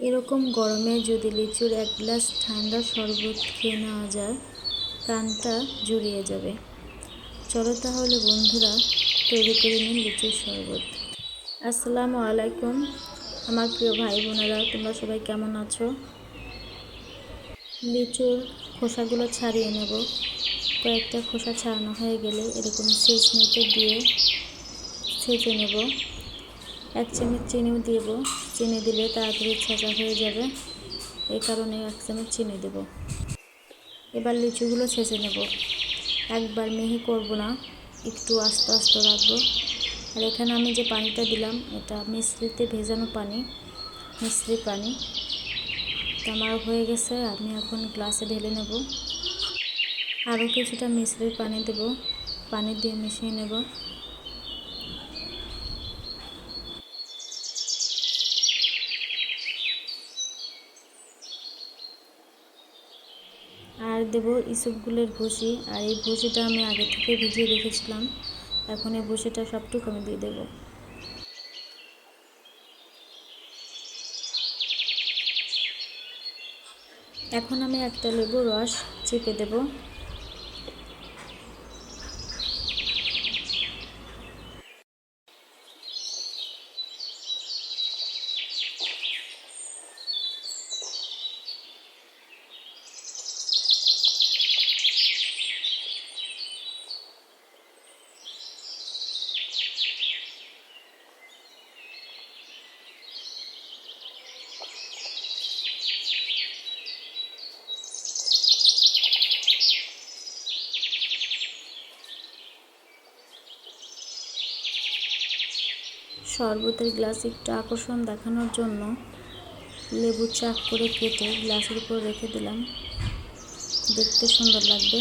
এরকম গরমে যদি লিচুর এক গ্লাস ঠান্ডা শরবত খেয়ে নেওয়া যায়, প্রাণটা জুড়িয়ে যাবে। চলো তাহলে বন্ধুরা, তৈরি করে নিন লিচুর শরবত। আসসালামু আলাইকুম, আমার প্রিয় ভাই বোনেরা তোমরা সবাই কেমন আছো? লিচুর খোসাগুলো ছাড়িয়ে নেব। কয়েকটা খোসা ছাড়ানো হয়ে গেলে এরকম সেচ নিতে দিয়ে ছেঁচে নেব। এক চামচ চিনিও দেব। চিনি দিলে তাড়াতাড়ি ছেঁচা হয়ে যাবে। এই কারণে এক চামচ চিনি দেব। এবার লিচুগুলো ছেঁচে নেব। একবার মিহি করব না, একটু আস্তে আস্তে রাখব। আর এখানে আমি যে পানিটা দিলাম, এটা মিশ্রিতে ভেজানো পানি, মিশ্রি পানি। তো আমার হয়ে গেছে, আমি এখন গ্লাসে ঢেলে নেব। আরও কিছুটা মিশ্রির পানি দেব, পানি দিয়ে মিশিয়ে নেব। আর দেব ইসবগুলের ভুসি আর এই ভুসিটা আমি আগে থেকে ভিজিয়ে রেখেছিলাম। এখন এই ভুসিটা সবটুকু আমি দিয়ে দেবো। এখন আমি একটা লেবু রস চেপে দেবো। শরবতের গ্লাস একটু আকর্ষণ দেখানোর জন্য লেবু চাক করে কেটে গ্লাসের উপর রেখে দিলাম। দেখতে সুন্দর লাগবে।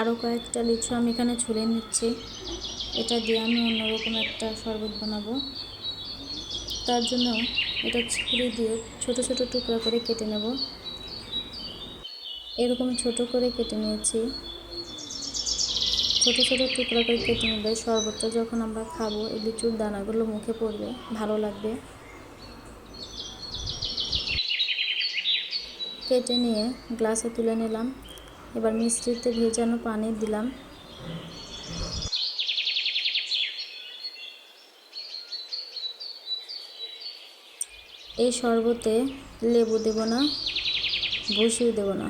আরও কয়েকটা লিচু আমি এখানে ছুলে নিচ্ছি। এটা দিয়ে আমি অন্যরকম একটা শরবত বানাবো। তার জন্য এটা ছুরি দিয়ে ছোট ছোট টুকরা করে কেটে নেব। এরকম ছোট করে কেটে নিয়েছি। ছোট ছোট টুকরা করে কেটে নেবে। শরবতটা যখন আমরা খাব, এই লিচুর দানাগুলো মুখে পড়বে, ভালো লাগবে। কেটে নিয়ে গ্লাসে তুলে নিলাম। এবার মিষ্টিতে ভেজানো পানি দিলাম। এই শরবতে লেবু দেব না বসিও দেব না।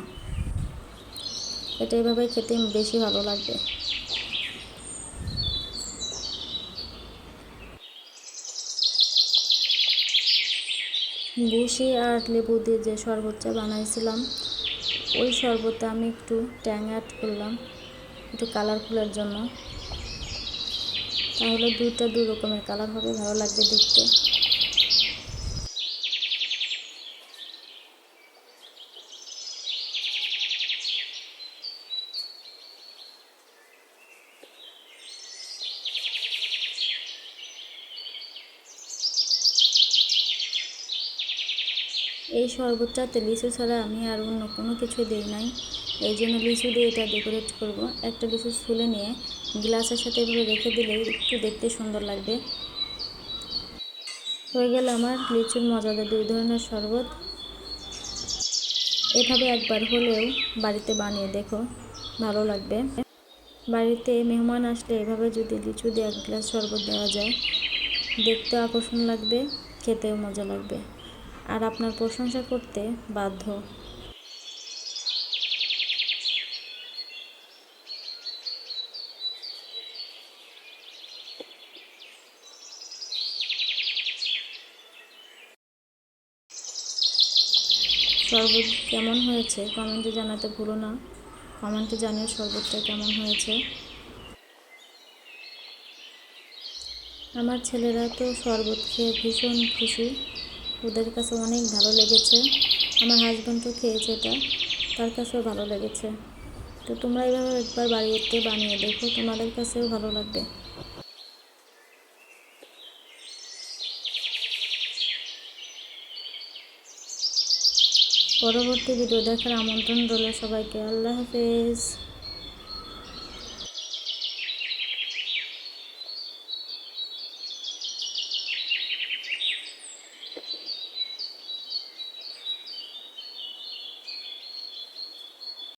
এটা এভাবে খেতে বেশি ভালো লাগবে। বসি আর লেবু দিয়ে যে শরবতটা বানাইছিলাম, ওই শরবতটা আমি একটু ট্যাং অ্যাড করলাম, একটু কালারফুলের জন্য। তাহলে দুইটা দু রকমের কালার হবে, ভালো লাগবে দেখতে। এই শরবতটাতে লিচু ছাড়া আমি আর অন্য কোনো কিছু দিই নাই। এই জন্য লিচু দিয়ে এটা ডেকোরেট করব। একটা লিচু ফুলে নিয়ে গ্লাসের সাথে এভাবে রেখে দিলে একটু দেখতে সুন্দর লাগবে। হয়ে গেল আমার লিচুর মজাদার দুই ধরনের শরবত। এভাবে একবার হলেও বাড়িতে বানিয়ে দেখো, ভালো লাগবে। বাড়িতে মেহমান আসলে এভাবে যদি লিচু দিয়ে এক গ্লাস শরবত দেওয়া যায়, দেখতে আকর্ষণ লাগবে, খেতেও মজা লাগবে। আর আপনার প্রশংসা করতে বাধ্য। শরবত কেমন হয়েছে? কমেন্টে জানাতে ভুলো না। কমেন্টে জানিয়ে শরবতটা কেমন হয়েছে। আমার ছেলেরা তো শরবত খেয়ে ভীষণ খুশি। ওদের কাছে অনেক ভালো লেগেছে। আমার হাজব্যান্ডও খেয়েছে এটা, তার কাছেও ভালো লেগেছে। তো তোমরা এইভাবে একবার বাড়িতে বানিয়ে দেখো, তোমাদের কাছেও ভালো লাগবে। পরবর্তী ভিডিও দেখার আমন্ত্রণ রইল সবাইকে। আল্লাহ হাফেজ।